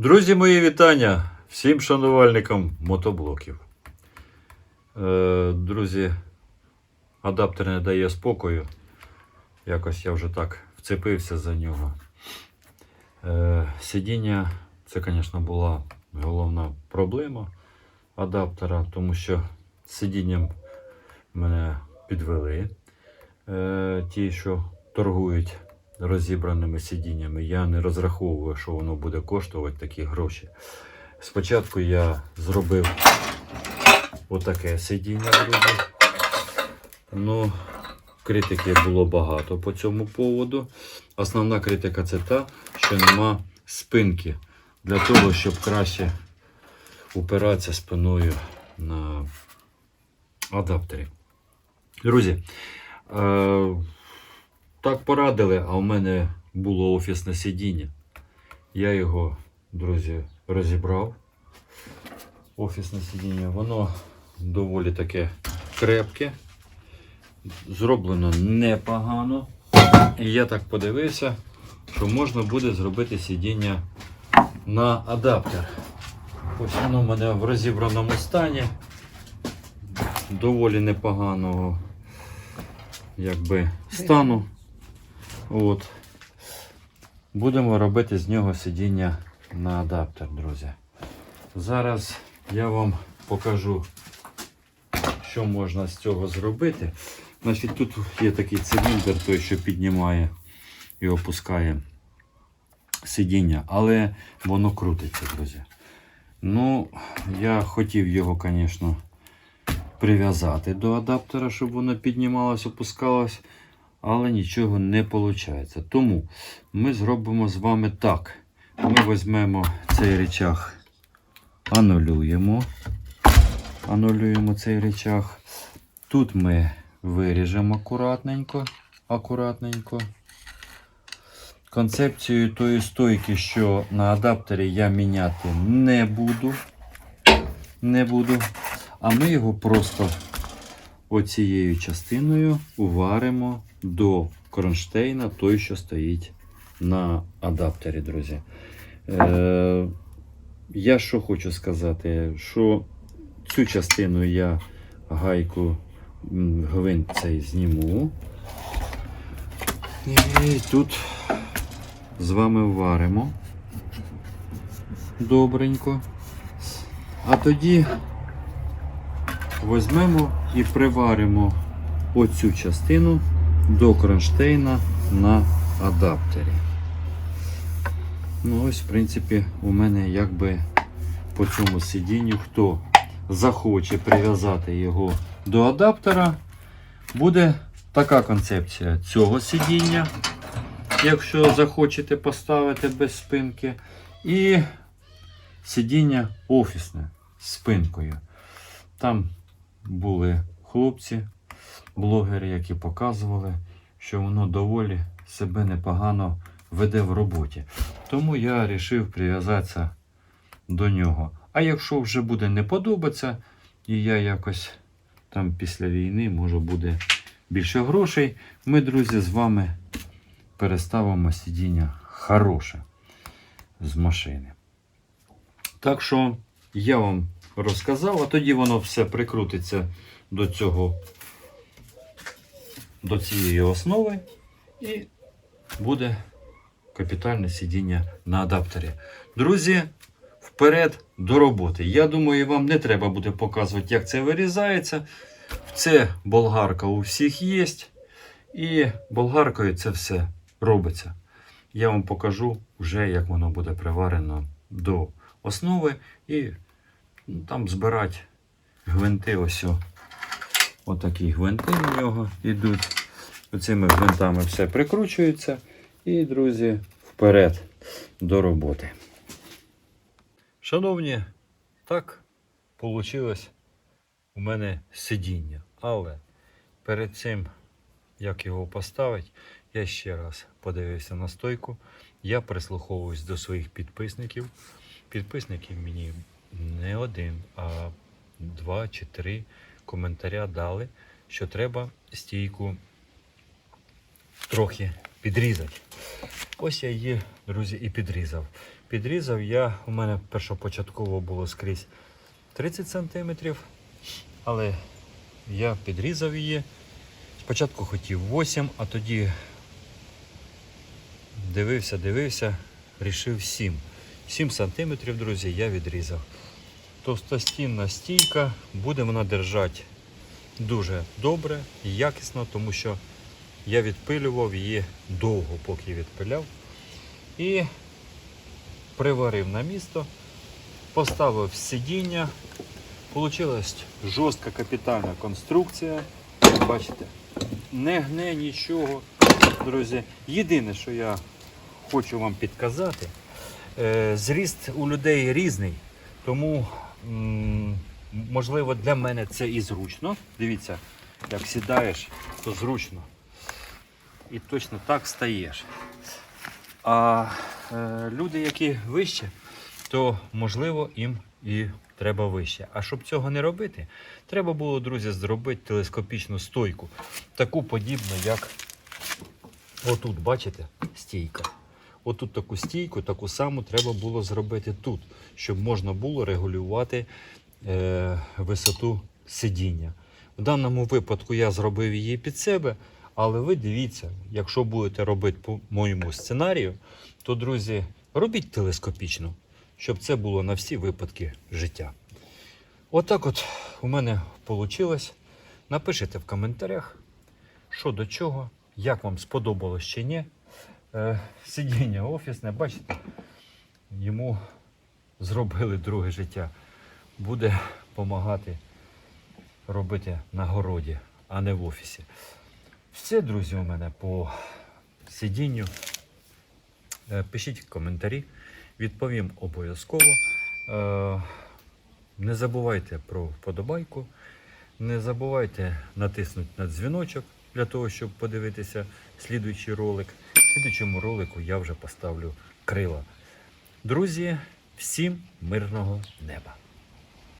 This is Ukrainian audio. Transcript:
Друзі, мої вітання всім шанувальникам мотоблоків. Е, друзі, адаптер не дає спокою. Якось я вже так вцепився за нього. Е, сидіння це, звісно, була головна проблема адаптера, тому що сидінням мене підвели. Е, ті, що торгують розібраними сидіннями. Я не розраховую, що воно буде коштувати такі гроші. Спочатку я зробив отаке сидіння, друзі. Ну, критики було багато по цьому поводу. Основна критика це та, що нема спинки для того, щоб краще упиратися спиною на адаптері. Друзі, е, так порадили, а у мене було офісне сидіння. Я його, друзі, розібрав. Офісне сидіння, воно доволі таке крепке, зроблено непогано. І я так подивився, що можна буде зробити сидіння на адаптер. Ось воно в мене в розібраному стані. Доволі непоганого якби, стану. От. Будемо робити з нього сидіння на адаптер, друзі. Зараз я вам покажу, що можна з цього зробити. Значить, тут є такий циліндр, той, що піднімає і опускає сидіння, але воно крутиться, друзі. Ну, я хотів його, звісно, прив'язати до адаптера, щоб воно піднімалось, опускалось але нічого не виходить. Тому ми зробимо з вами так. Ми візьмемо цей речах, анулюємо. Анулюємо цей речах. Тут ми виріжемо акуратненько. акуратненько. Концепцію тої стойки, що на адаптері я міняти не буду. Не буду. А ми його просто оцією частиною уваримо до кронштейна, той, що стоїть на адаптері, друзі. Е, я що хочу сказати, що цю частину я гайку гвинт цей зніму. І тут з вами варимо добренько. А тоді візьмемо і приваримо оцю частину до кронштейна на адаптері. Ну ось, в принципі, у мене якби по цьому сидінню, хто захоче прив'язати його до адаптера, буде така концепція цього сидіння, якщо захочете поставити без спинки, і сидіння офісне з спинкою. Там були хлопці, блогери, які показували, що воно доволі себе непогано веде в роботі. Тому я вирішив прив'язатися до нього. А якщо вже буде не подобатися, і я якось там після війни, може буде більше грошей, ми, друзі, з вами переставимо сидіння хороше з машини. Так що я вам розказав, а тоді воно все прикрутиться до цього, до цієї основи і буде капітальне сидіння на адаптері. Друзі, вперед до роботи. Я думаю, вам не треба буде показувати, як це вирізається. Це болгарка у всіх є. І болгаркою це все робиться. Я вам покажу вже, як воно буде приварено до основи. І ну, там збирати гвинти. Ось. Отакі гвинти в нього йдуть. Оцими гвинтами все прикручується. І, друзі, вперед до роботи. Шановні, так вийшло у мене сидіння. Але перед цим, як його поставити, я ще раз подивився на стойку. Я прислуховуюсь до своїх підписників. Підписників мені не один, а два чи три коментаря дали, що треба стійку трохи підрізати. Ось я її, друзі, і підрізав. Підрізав я, у мене першопочатково було скрізь 30 см, але я підрізав її. Спочатку хотів 8, а тоді дивився, дивився, рішив 7. 7 см, друзі, я відрізав. Товстостінна стійка, буде вона держати дуже добре і якісно, тому що я відпилював її довго, поки відпиляв. І приварив на місто, поставив сидіння. Получилась жорстка капітальна конструкція. Бачите, не гне нічого, друзі. Єдине, що я хочу вам підказати, е, зріст у людей різний, тому можливо для мене це і зручно. Дивіться, як сідаєш, то зручно. І точно так стаєш. А е, люди, які вище, то можливо їм і треба вище. А щоб цього не робити, треба було, друзі, зробити телескопічну стойку. Таку подібну, як отут, бачите, стійка. Отут таку стійку, таку саму треба було зробити тут, щоб можна було регулювати е, висоту сидіння. В даному випадку я зробив її під себе, але ви дивіться, якщо будете робити по моєму сценарію, то, друзі, робіть телескопічно, щоб це було на всі випадки життя. Отак от у мене вийшло. Напишіть в коментарях, що до чого, як вам сподобалось чи ні. Е, сидіння офісне, бачите, йому зробили друге життя. Буде допомагати робити на городі, а не в офісі. Все, друзі, у мене по сидінню. Е, Пишіть коментарі, відповім обов'язково. Е, Не забувайте про вподобайку. Не забувайте натиснути на дзвіночок для того, щоб подивитися слідуючий ролик. В слідуючому ролику я вже поставлю крила. Друзі, всім мирного неба!